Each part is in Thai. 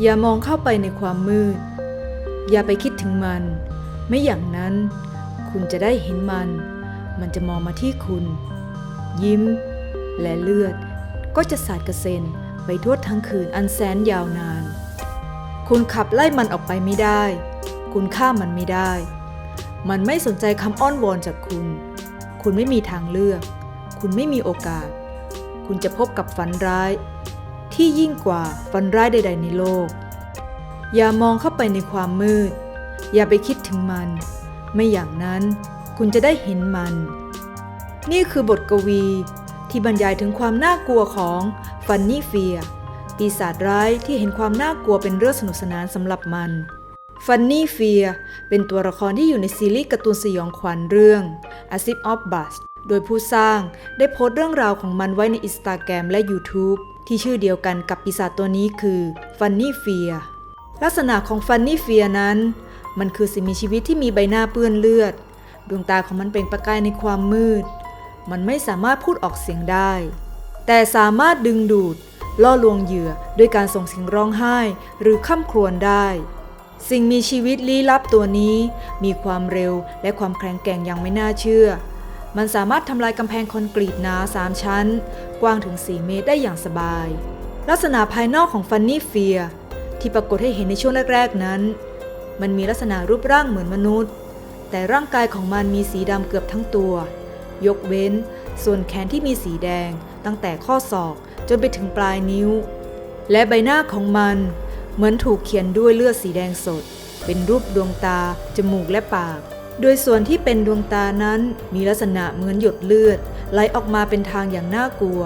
อย่ามองเข้าไปในความมืด อย่าไปคิดถึงมัน ไม่อย่างนั้น คุณจะได้เห็นมัน มันจะมองมาที่คุณ ยิ้ม และเลือด ก็จะสาดกระเซ็นไปทั่วทั้งคืนอันแสนยาวนาน คุณขับไล่มันออกไปไม่ได้ คุณฆ่ามันไม่ได้ มันไม่สนใจคำอ้อนวอนจากคุณ คุณไม่มีทางเลือก คุณไม่มีโอกาส คุณจะพบกับฝันร้าย ที่ยิ่งกว่าฝันร้ายใด ๆ ในโลก อย่ามองเข้าไปในความมืด อย่าไปคิดถึงมัน ไม่อย่างนั้นคุณจะได้เห็นมัน นี่คือบทกวี ที่บรรยายถึงความน่ากลัวของฟันนี่เฟีย ปีศาจร้ายที่เห็นความน่ากลัวเป็นเรื่องสนุกสนานสำหรับมันฟันนี่เฟียเป็นตัวละครที่อยู่ในซีรีส์การ์ตูนสยองขวัญเรื่อง A Sip of Bus โดยผู้สร้างได้โพสต์เรื่องราวของมันไว้ในอินสตาแกรมและ YouTube ที่ชื่อเดียวกันกับปีศาจตัวนี้คือฟันนี่เฟียลักษณะของฟันนี่เฟียนั้น มันคือสิ่งมีชีวิตที่มีใบหน้าเปื้อนเลือด ดวงตาของมันเปล่งประกายในความมืด มันไม่สามารถพูดออกเสียงได้ แต่สามารถดึงดูด ล่อลวงเหยื่อด้วยการส่งเสียงร้องไห้หรือข้ามครวญได้ สิ่งมีชีวิตลี้ลับตัวนี้ มีความเร็วและความแข็งแกร่งอย่างไม่น่าเชื่อ มันสามารถทำลายกำแพงคอนกรีตหนาสามชั้น กว้างถึง 4 เมตรได้อย่างสบาย ลักษณะภายนอกของฟันนี่เฟียที่ปรากฏให้เห็นในช่วงแรกๆนั้น มันมีลักษณะรูปร่างเหมือนมนุษย์ แต่ร่างกายของมันมีสีดำเกือบทั้งตัว ยกเว้น ส่วนแขนที่มีสีแดง ตั้งแต่ข้อศอกจนไปถึงปลายนิ้ว และใบหน้าของมันเหมือนถูกเขียนด้วยเลือดสีแดงสด เป็นรูปดวงตา จมูกและปาก โดยส่วนที่เป็นดวงตานั้นมีลักษณะเหมือนหยดเลือด ไหลออกมาเป็นทางอย่างน่ากลัว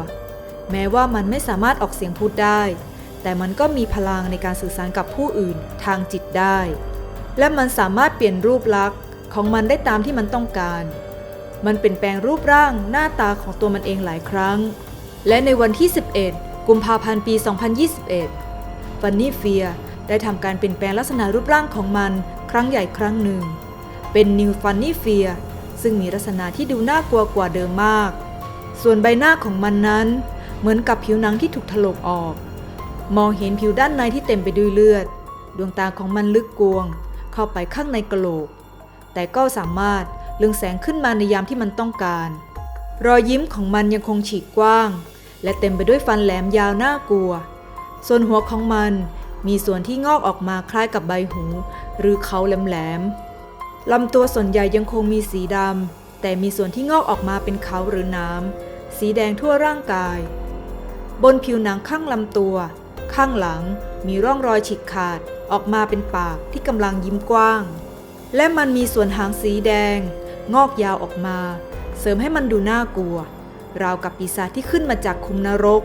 แม้ว่ามันไม่สามารถออกเสียงพูดได้ แต่มันก็มีพลังในการสื่อสารกับผู้อื่นทางจิตได้ และมันสามารถเปลี่ยนรูปลักษณ์ของมันได้ตามที่มันต้องการ มันเปลี่ยนแปลงรูปร่างหน้าตาของตัวมันเองหลายครั้ง และในวันที่ 11 กุมภาพันธ์ปี 2021 ฟันนี่เฟียได้ทำการเปลี่ยนแปลงลักษณะรูปร่างของมันครั้งใหญ่ครั้งหนึ่ง เป็นนิวฟันนี่เฟียซึ่งมีลักษณะที่ดูน่ากลัวกว่าเดิมมาก ส่วนใบหน้าของมันนั้น เหมือนกับผิวหนังที่ถูกถลกออก มองเห็นผิวด้านในที่เต็มไปด้วยเลือด ดวงตาของมันลึกกวง เข้าไปข้างในกะโหลก แต่ก็สามารถเลืองแสงขึ้นมาในยามที่มันต้องการ รอยยิ้มของมันยังคงฉีกกว้าง และเต็มไปด้วยฟันแหลมยาวน่ากลัว ส่วนหัวของมันมีส่วนที่งอกออกมาคล้ายกับใบหู หรือเขาแหลมๆ ลำตัวส่วนใหญ่ยังคงมีสีดำ แต่มีส่วนที่งอกออกมาเป็นเขาหรือน้ำ สีแดงทั่วร่างกาย บนผิวหนังข้างลำตัว ข้างหลังมีร่องรอยฉีกขาดออกมาเป็นปากที่กำลังยิ้มกว้าง และมันมีส่วนหางสีแดง งอกยาวออกมา เสริมให้มันดูน่ากลัว ราวกับปีศาจที่ขึ้นมาจากคุมนรก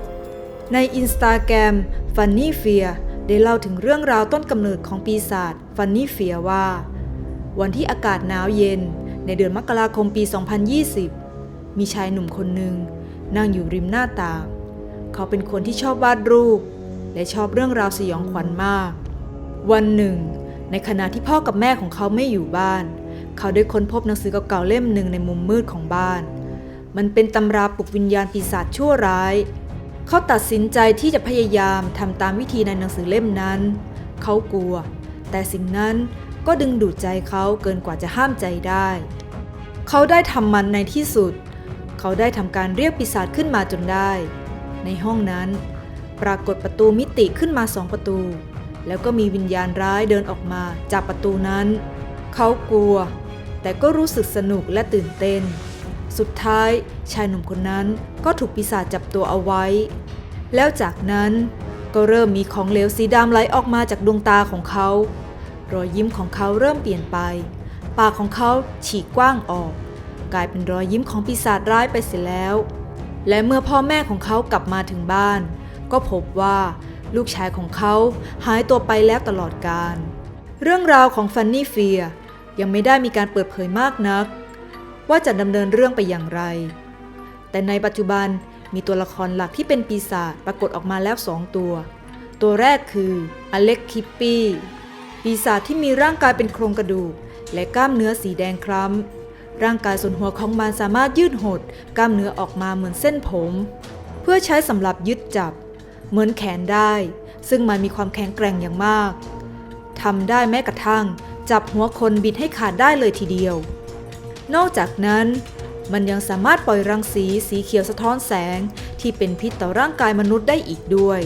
ในอินสตาแกรมฟันนี่เฟียได้เล่าถึงเรื่องราวต้นกำเนิดของปีศาจฟันนี่เฟียว่า วันที่อากาศหนาวเย็น ในเดือนมกราคมปี 2020 มีชายหนุ่มคนหนึ่งนั่งอยู่ริมหน้าต่าง เขาเป็นคนที่ชอบวาดรูป และชอบเรื่องราวสยองขวัญมาก วันหนึ่ง ในขณะที่พ่อกับแม่ของเขาไม่อยู่บ้าน เขาได้ค้นพบหนังสือเก่าๆเล่มหนึ่งในมุมมืดของบ้าน มันเป็นตำราปลุกวิญญาณปีศาจชั่วร้าย เขาตัดสินใจที่จะพยายามทำตามวิธีในหนังสือเล่มนั้น เขากลัว แต่สิ่งนั้น ก็ดึงดูดใจเขาเกินกว่าจะห้ามใจได้ เขาได้ทำมันในที่สุด เขาได้ทำการเรียกปีศาจขึ้นมาจนได้ ในห้องนั้น ปรากฏประตูมิติขึ้นมาสองประตู แล้วก็มีวิญญาณร้ายเดินออกมาจากประตูนั้น เขากลัว แต่ก็รู้สึกสนุกและตื่นเต้น สุดท้ายชายหนุ่มคนนั้นก็ถูกปีศาจจับตัวเอาไว้ แล้วจากนั้นก็เริ่มมีของเหลวสีดำไหลออกมาจากดวงตาของเขา รอยยิ้มของเขาเริ่มเปลี่ยนไป ปากของเขาฉีกกว้างออก กลายเป็นรอยยิ้มของปีศาจร้ายไปเสียแล้ว และเมื่อพ่อแม่ของเขากลับมาถึงบ้าน ก็พบว่าลูกชายของเขาหายตัวไปแล้วตลอดกาลเรื่องราวของฟันนี่เฟียยังไม่ได้มีการเปิดเผยมากนัก ว่าจะดำเนินเรื่องไปอย่างไร แต่ในปัจจุบันมีตัวละครหลักที่เป็นปีศาจปรากฏออกมาแล้วสองตัว ตัวแรกคืออเล็กคิปปี้ ปีศาจที่มีร่างกายเป็นโครงกระดูก และกล้ามเนื้อสีแดงคล้ำ ร่างกายส่วนหัวของมันสามารถยืดหด กล้ามเนื้อออกมาเหมือนเส้นผม เพื่อใช้สำหรับยึดจับ เหมือนแขนได้ ซึ่งมันมีความแข็งแกร่งอย่างมากทำได้แม้กระทั่ง จับหัวคนบิดให้ขาดได้เลยทีเดียว นอกจากนั้น มันยังสามารถปล่อยรังสีสีเขียวสะท้อนแสงที่เป็นพิษต่อร่างกายมนุษย์ได้อีกด้วย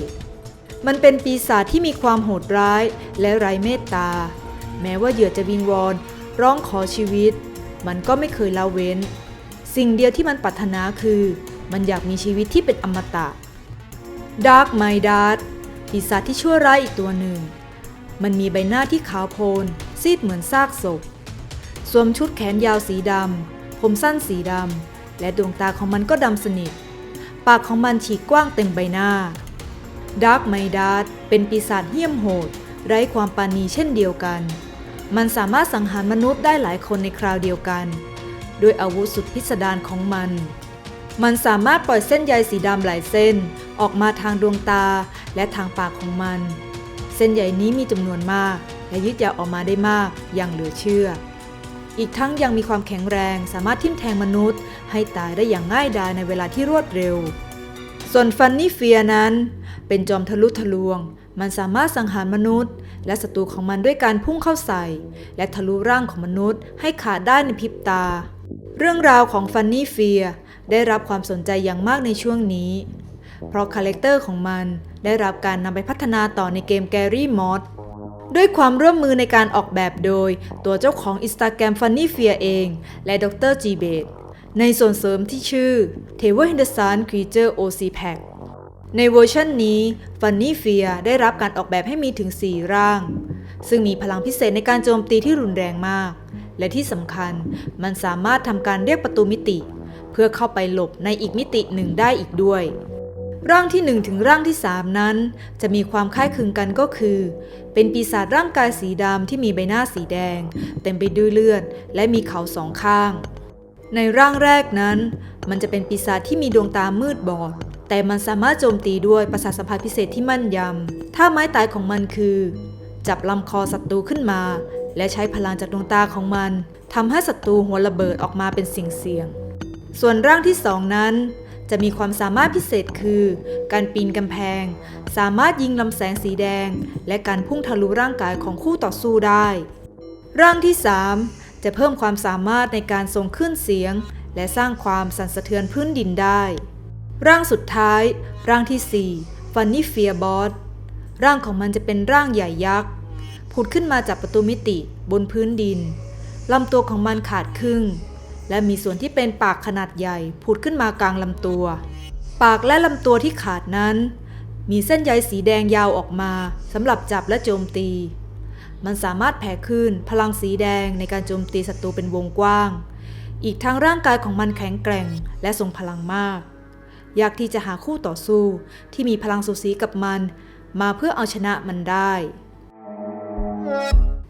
มันเป็นปีศาจที่มีความโหดร้ายและไร้เมตตา แม้ว่าเหยื่อจะวิงวอน ร้องขอชีวิต มันก็ไม่เคยละเว้น สิ่งเดียวที่มันปรารถนาคือ มันอยากมีชีวิตที่เป็นอมตะดาร์กไมดาร์ปีศาจที่ชั่วร้ายอีกตัวหนึ่ง มันมีใบหน้าที่ขาวโพลน ซีดเหมือนซากศพ สวมชุดแขนยาวสีดำ ผมสั้นสีดำ และดวงตาของมันก็ดำสนิท ปากของมันฉีกกว้างเต็มใบหน้า ดาร์กไมดาร์เป็นปีศาจเหี้ยมโหด ไร้ความปราณีเช่นเดียวกัน มันสามารถสังหารมนุษย์ได้หลายคนในคราวเดียวกัน ด้วยอาวุธสุดพิสดารของมัน มันสามารถปล่อยเส้นใยสีดำหลายเส้นออกมาทางดวงตาและทางปากของมัน เส้นใยนี้มีจำนวนมาก และยืดยาวออกมาได้มากอย่างเหลือเชื่อ อีกทั้งยังมีความแข็งแรงสามารถทิ่มแทงมนุษย์ ให้ตายได้อย่างง่ายดายในเวลาที่รวดเร็ว ส่วนฟันนี่เฟียนั้น เป็นจอมทะลุทะลวง มันสามารถสังหารมนุษย์ และศัตรูของมันด้วยการพุ่งเข้าใส่ และทะลุร่างของมนุษย์ ให้ขาดได้ในพริบตา เรื่องราวของฟันนี่เฟียได้รับความสนใจอย่างมากในช่วงนี้ เพราะคาแรคเตอร์ของมันได้รับการนำไปพัฒนาต่อในเกมแกรี่มอดด้วยความร่วมมือในการออกแบบโดย ตัวเจ้าของ Instagram Funny Fear เอง และดร G b a t ในส่วนเสริมที่ชื่อ t a v e r Henderson Creature OC Pack ในเวอร์ชันนี้ Funny Fear ได้รับการออกแบบให้มีถึง 4 ร่าง ซึ่งมีพลังพิเศษในการโจมตีที่รุนแรงมาก และที่สำคัญมันสามารถทำการเรียกประตูมิติ เพื่อเข้าไปหลบในอีกมิติหนึ่งได้อีกด้วย ร่างที่ 1 ถึงร่างที่ 3 นั้น จะมีความคล้ายคลึงกันก็คือ เป็นปีศาจร่างกายสีดำที่มีใบหน้าสีแดง เต็มไปด้วยเลือด และมีเขาสองข้าง ในร่างแรกนั้น มันจะเป็นปีศาจที่มีดวงตามืดบอด แต่มันสามารถโจมตีด้วยประสาทสัมผัสพิเศษที่มั่นยำท่าไม้ตายของมันคือ จับลำคอศัตรูขึ้นมา และใช้พลังจากดวงตาของมันทำให้ศัตรูหัวระเบิดออกมาเป็นสิ่งเสี่ยง ส่วนร่างที่สองนั้น จะมีความสามารถพิเศษคือ การปีนกำแพง สามารถยิงลำแสงสีแดง และการพุ่งทะลุร่างกายของคู่ต่อสู้ได้ ร่างที่3จะเพิ่มความสามารถในการส่งขึ้นเสียง และสร้างความสั่นสะเทือนพื้นดินได้ ร่างสุดท้าย ร่างที่4 Funny Fear Boss ร่างของมันจะเป็นร่างใหญ่ยักษ์ผุดขึ้นมาจากประตูมิติบนพื้นดินลำตัวของมันขาดครึ่ง และมีส่วนที่เป็นปากขนาดใหญ่ผุดขึ้นมากลางลำตัว ปากและลำตัวที่ขาดนั้น มีเส้นใยสีแดงยาวออกมาสำหรับจับและโจมตี มันสามารถแผ่คลื่นพลังสีแดงในการโจมตีศัตรูเป็นวงกว้าง อีกทั้งร่างกายของมันแข็งแกร่งและทรงพลังมาก อยากที่จะหาคู่ต่อสู้ที่มีพลังสูสีกับมัน มาเพื่อเอาชนะมันได้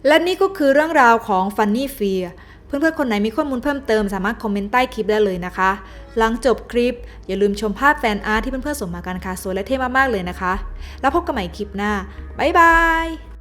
และนี่ก็คือเรื่องราวของ Funny Fear เพื่อนๆ คนไหนมีข้อมูลเพิ่มเติมสามารถคอมเมนต์ใต้คลิปได้เลยนะคะ หลังจบคลิป อย่าลืมชมภาพแฟนอาร์ตที่เพื่อนๆส่งมากันค่ะสวยและเท่มากๆเลยนะคะ แล้วพบกันใหม่คลิปหน้า บ๊ายบาย